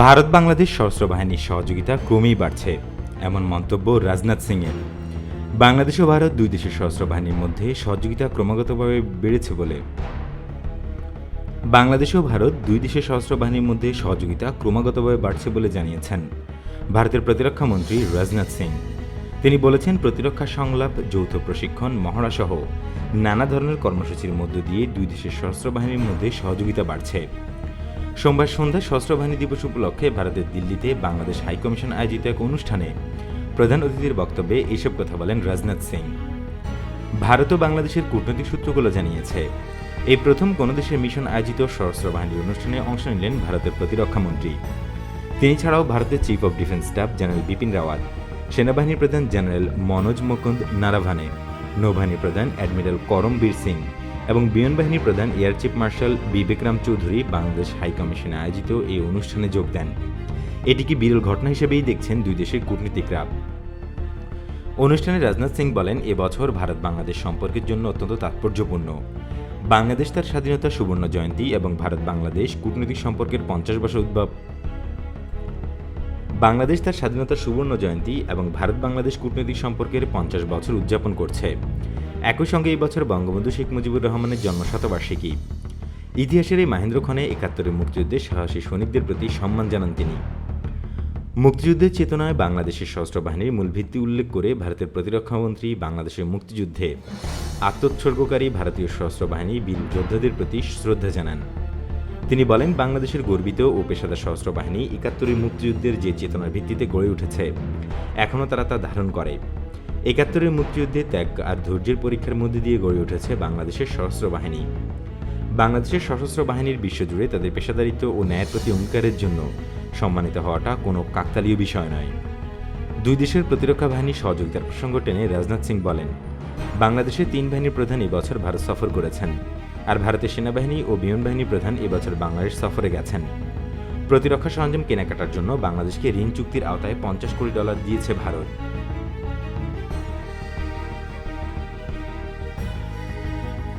ভারত বাংলাদেশ সশস্ত্র বাহিনীর সহযোগিতা ক্রমেই বাড়ছে, এমন মন্তব্য রাজনাথ সিংয়ের। বাংলাদেশ ও ভারত দুই দেশের সশস্ত্র বাহিনীর মধ্যে সহযোগিতা ক্রমাগতভাবে বেড়েছে বলে। বাংলাদেশ ও ভারত দুই দেশের সশস্ত্র বাহিনীর মধ্যে সহযোগিতা ক্রমাগতভাবে বাড়ছে বলে জানিয়েছেন ভারতের প্রতিরক্ষা মন্ত্রী রাজনাথ সিং। তিনি বলেছেন, প্রতিরক্ষা সংলাপ, যৌথ প্রশিক্ষণ, মহড়াসহ নানা ধরনের কর্মসূচির মধ্য দিয়ে দুই দেশের সশস্ত্র বাহিনীর মধ্যে সহযোগিতা বাড়ছে। সোমবার সন্ধ্যায় সশস্ত্র বাহিনী দিবস উপলক্ষে ভারতের দিল্লিতে বাংলাদেশ হাইকমিশন আয়োজিত এক অনুষ্ঠানে প্রধান অতিথির বক্তব্যে এসব কথা বলেন রাজনাথ সিং। ভারত ও বাংলাদেশের কূটনৈতিক সূত্রগুলো জানিয়েছে, এই প্রথম কোনো দেশের মিশন আয়োজিত সশস্ত্র বাহিনীর অনুষ্ঠানে অংশ নিলেন ভারতের প্রতিরক্ষা মন্ত্রী। তিনি ছাড়াও ভারতের chief of defence staff general Bipin Rawat সেনাবাহিনী প্রধান জেনারেল মনোজ মুকুন্দ নারাভানে নৌবাহিনী প্রধান অ্যাডমিরাল করমবীর সিং এবং বিমান বাহিনীর প্রধান air chief marshal Vivekram Chaudhari Bangladesh হাইকমিশনে আয়োজিত এই অনুষ্ঠানে যোগ দেন। এটিকে বিরল ঘটনা হিসেবেই দেখছেন দুই দেশের কূটনীতিকরা? অনুষ্ঠানে রাজনাথ সিং বলেন এবছর ভারত বাংলাদেশ সম্পর্কের জন্য অত্যন্ত তাৎপর্যপূর্ণ। বাংলাদেশ তার স্বাধীনতা সুবর্ণ জয়ন্তী এবং ভারত বাংলাদেশ কূটনৈতিক সম্পর্কের পঞ্চাশ বছর উদ্ভব। বাংলাদেশ তার স্বাধীনতা সুবর্ণ জয়ন্তী এবং ভারত বাংলাদেশ কূটনৈতিক সম্পর্কের পঞ্চাশ বছর উদযাপন করছে। একই সঙ্গে এই বছর বঙ্গবন্ধু শেখ মুজিবুর রহমানের জন্ম শতবার্ষিকী ইতিহাসের এই মাহেন্দ্র খনে একাত্তরের মুক্তিযুদ্ধে সাহসী সৈনিকদের প্রতি সম্মান জানান তিনি। মুক্তিযুদ্ধের চেতনায় বাংলাদেশের সশস্ত্র বাহিনীর মূল ভিত্তি উল্লেখ করে ভারতের প্রতিরক্ষামন্ত্রী বাংলাদেশের মুক্তিযুদ্ধে আত্মোৎসর্গকারী ভারতীয় সশস্ত্র বাহিনী বীর যোদ্ধাদের প্রতি শ্রদ্ধা জানান। তিনি বলেন, বাংলাদেশের গর্বিত ও পেশাদার সশস্ত্র বাহিনী একাত্তরের মুক্তিযুদ্ধের যে চেতনার ভিত্তিতে গড়ে উঠেছে, এখনও তারা তা ধারণ করে। একাত্তরের মুক্তিযুদ্ধে ত্যাগ আর ধৈর্যের পরীক্ষার মধ্যে দিয়ে গড়ে উঠেছে বাংলাদেশের সশস্ত্র বাহিনী। বাংলাদেশের সশস্ত্র বাহিনীর বিশ্বজুড়ে তাদের পেশাদারিত্ব ও ন্যায়ের প্রতি অঙ্গীকারের জন্য সম্মানিত হওয়াটা কোনো কাকতালীয় বিষয় নয়। দুই দেশের প্রতিরক্ষা বাহিনীর সহযোগিতার প্রসঙ্গ টেনে রাজনাথ সিং বলেন, বাংলাদেশের তিন বাহিনীর প্রধান এবছর ভারত সফর করেছেন আর ভারতের সেনাবাহিনী ও বিমান বাহিনী প্রধান এবছর বাংলাদেশ সফরে গেছেন। প্রতিরক্ষা সরঞ্জাম কেনাকাটার জন্য বাংলাদেশকে ঋণ চুক্তির আওতায় পঞ্চাশ কোটি ডলার দিয়েছে ভারত।